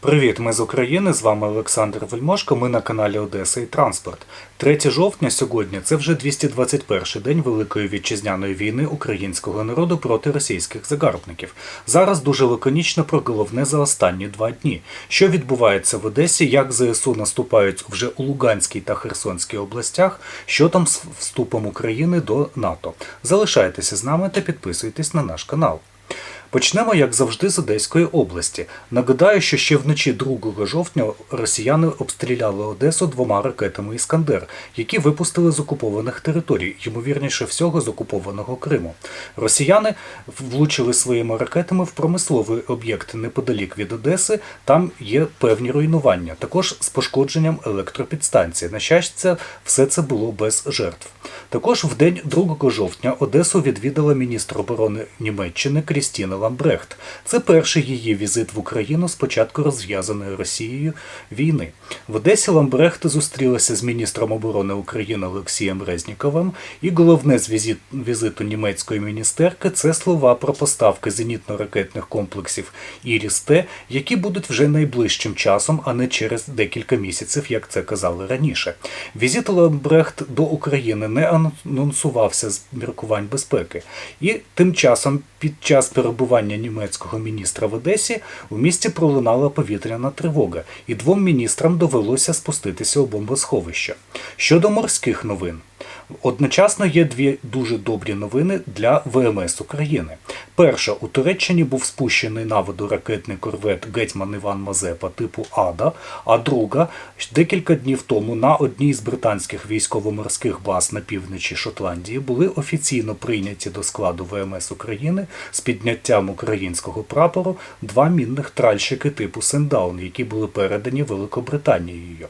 Привіт, ми з України. З вами Олександр Вельмошко. Ми на каналі Одеса і Транспорт. 3 жовтня сьогодні це вже 221 день Великої вітчизняної війни українського народу проти російських загарбників. Зараз дуже лаконічно про головне за останні два дні. Що відбувається в Одесі, як ЗСУ наступають вже у Луганській та Херсонській областях, що там з вступом України до НАТО. Залишайтеся з нами та підписуйтесь на наш канал. Почнемо, як завжди, з Одеської області. Нагадаю, що ще вночі 2 жовтня росіяни обстріляли Одесу двома ракетами Іскандер, які випустили з окупованих територій, ймовірніше всього з окупованого Криму. Росіяни влучили своїми ракетами в промисловий об'єкт неподалік від Одеси. Там є певні руйнування, також з пошкодженням електропідстанції. На щастя, все це було без жертв. Також в день 2 жовтня Одесу відвідала міністр оборони Німеччини Крістіна Ламбрехт. Це перший її візит в Україну з початку розв'язаної Росією війни. В Одесі Ламбрехт зустрілася з міністром оборони України Олексієм Резніковим. І головне з візит, візиту німецької міністерки це слова про поставки зенітно-ракетних комплексів Іріс-Т, які будуть вже найближчим часом, а не через декілька місяців, як це казали раніше. Візит Ламбрехт до України не анонсувався з міркувань безпеки. І тим часом, під час перебування німецького міністра в Одесі, у місті пролунала повітряна тривога, і двом міністрам довелося спуститися у бомбосховище. Щодо морських новин. Одночасно є дві дуже добрі новини для ВМС України. Перша у Туреччині був спущений на воду ракетний корвет Гетьман Іван Мазепа типу Ада. А друга декілька днів тому на одній з британських військово-морських баз на півночі Шотландії були офіційно прийняті до складу ВМС України з підняттям українського прапору два мінних тральщики типу Сендаун, які були передані Великобританією.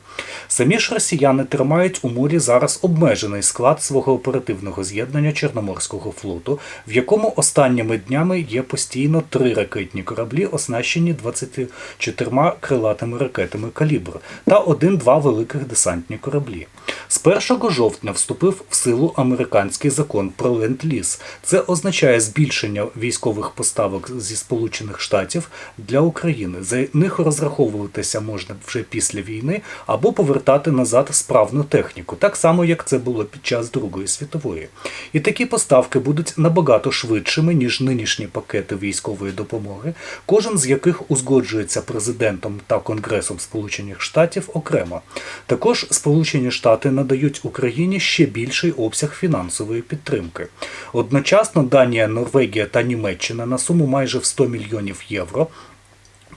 Самі ж росіяни тримають у морі зараз обмежений склад свого оперативного з'єднання Чорноморського флоту, в якому останніми днями є постійно три ракетні кораблі, оснащені 24 крилатими ракетами калібр, та один-два великих десантні кораблі. З 1 жовтня вступив в силу американський закон про ленд-ліз. Це означає збільшення військових поставок зі Сполучених Штатів для України. За них розраховуватися можна вже після війни або повертати назад справну техніку, так само як це було під час Другої світової. І такі поставки будуть набагато швидшими ніж нинішні пакети військової допомоги, кожен з яких узгоджується президентом та Конгресом Сполучених Штатів окремо. Також Сполучені Штати надають Україні ще більший обсяг фінансової підтримки. Одночасно Данія, Норвегія та Німеччина на суму майже в 100 мільйонів євро.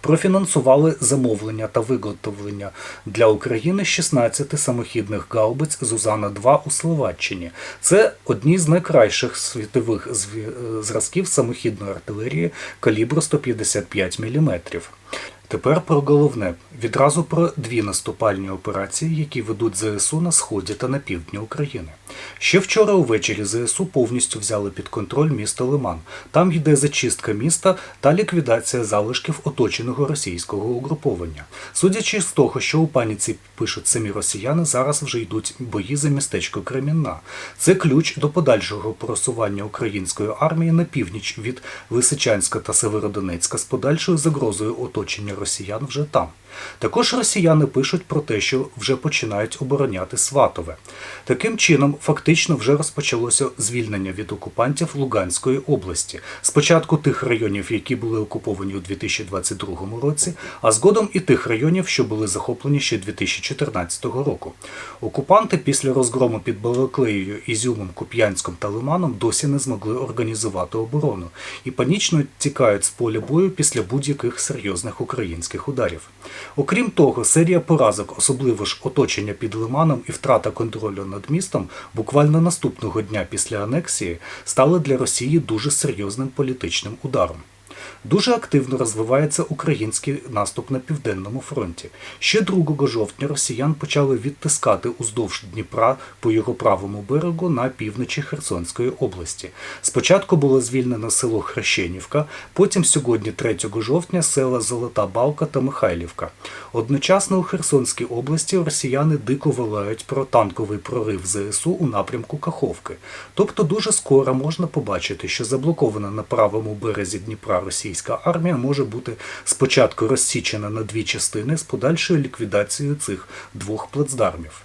Профінансували замовлення та виготовлення для України 16 самохідних гаубиць Зузана-2 у Словаччині. Це одні з найкращих світових зразків самохідної артилерії калібру 155 мм. Тепер про головне відразу про дві наступальні операції, які ведуть ЗСУ на сході та на півдні України. Ще вчора увечері ЗСУ повністю взяли під контроль місто Лиман. Там йде зачистка міста та ліквідація залишків оточеного російського угруповання. Судячи з того, що у паніці пишуть самі росіяни, зараз вже йдуть бої за містечко Кремінна. Це ключ до подальшого просування української армії на північ від Лисичанська та Северодонецька з подальшою загрозою оточення росіян вже там. Також росіяни пишуть про те, що вже починають обороняти Сватове. Таким чином, фактично вже розпочалося звільнення від окупантів Луганської області. Спочатку тих районів, які були окуповані у 2022 році, а згодом і тих районів, що були захоплені ще 2014 року. Окупанти після розгрому під Балаклеєю, Ізюмом, Куп'янськом та Лиманом досі не змогли організувати оборону і панічно тікають з поля бою після будь-яких серйозних українських ударів. Окрім того, серія поразок, особливо ж оточення під Лиманом і втрата контролю над містом, буквально наступного дня після анексії, стала для Росії дуже серйозним політичним ударом. Дуже активно розвивається український наступ на південному фронті. Ще 2 жовтня росіян почали відтискати уздовж Дніпра по його правому берегу на півночі Херсонської області. Спочатку було звільнено село Хрещенівка, потім сьогодні, 3 жовтня, села Золота Балка та Михайлівка. Одночасно у Херсонській області росіяни дико волають про танковий прорив ЗСУ у напрямку Каховки. Тобто дуже скоро можна побачити, що заблокована на правому березі Дніпра російська армія може бути спочатку розсічена на дві частини з подальшою ліквідацією цих двох плацдармів.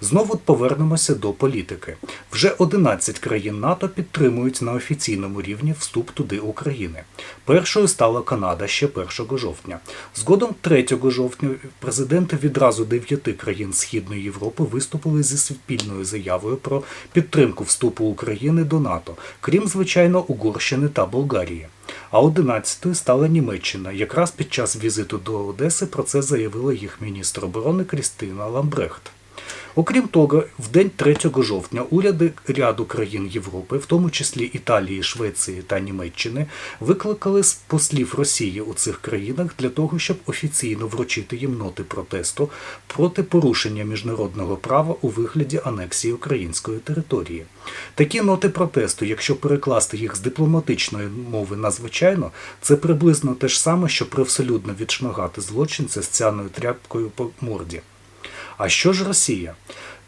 Знову повернемося до політики. Вже 11 країн НАТО підтримують на офіційному рівні вступ туди України. Першою стала Канада ще 1 жовтня. Згодом 3 жовтня президенти відразу дев'яти країн Східної Європи виступили зі спільною заявою про підтримку вступу України до НАТО, крім звичайно Угорщини та Болгарії. А 11-ю стала Німеччина. Якраз під час візиту до Одеси про це заявила їх міністр оборони Крістина Ламбрехт. Окрім того, в день 3 жовтня уряди ряду країн Європи, в тому числі Італії, Швеції та Німеччини, викликали послів Росії у цих країнах для того, щоб офіційно вручити їм ноти протесту проти порушення міжнародного права у вигляді анексії української території. Такі ноти протесту, якщо перекласти їх з дипломатичної мови на звичайно, це приблизно те ж саме, що привселюдно відшмагати злочинця з цяною тряпкою по морді. А що ж Росія?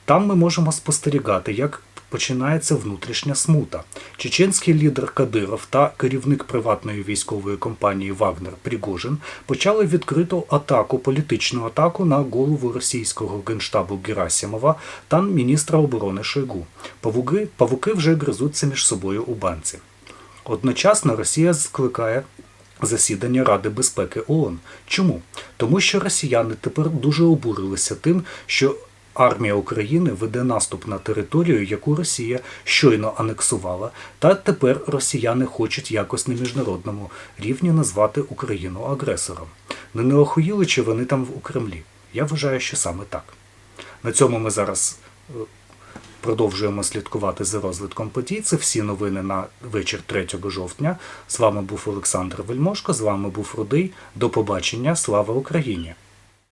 Там ми можемо спостерігати, як починається внутрішня смута. Чеченський лідер Кадиров та керівник приватної військової компанії Вагнер Пригожин почали відкриту атаку, політичну атаку на голову російського генштабу Герасимова та міністра оборони Шойгу. Павуки, павуки вже гризуться між собою у банці. Одночасно Росія скликає засідання Ради безпеки ООН. Чому? Тому що росіяни тепер дуже обурилися тим, що армія України веде наступ на територію, яку Росія щойно анексувала, та тепер росіяни хочуть якось на міжнародному рівні назвати Україну агресором. Не не охуїли, чи вони там у Кремлі? Я вважаю, що саме так. На цьому ми зараз е, Продовжуємо слідкувати за розвитком подій. Це всі новини на вечір 3 жовтня. З вами був Олександр Вельмошко, з вами був Рудий. До побачення. Слава Україні!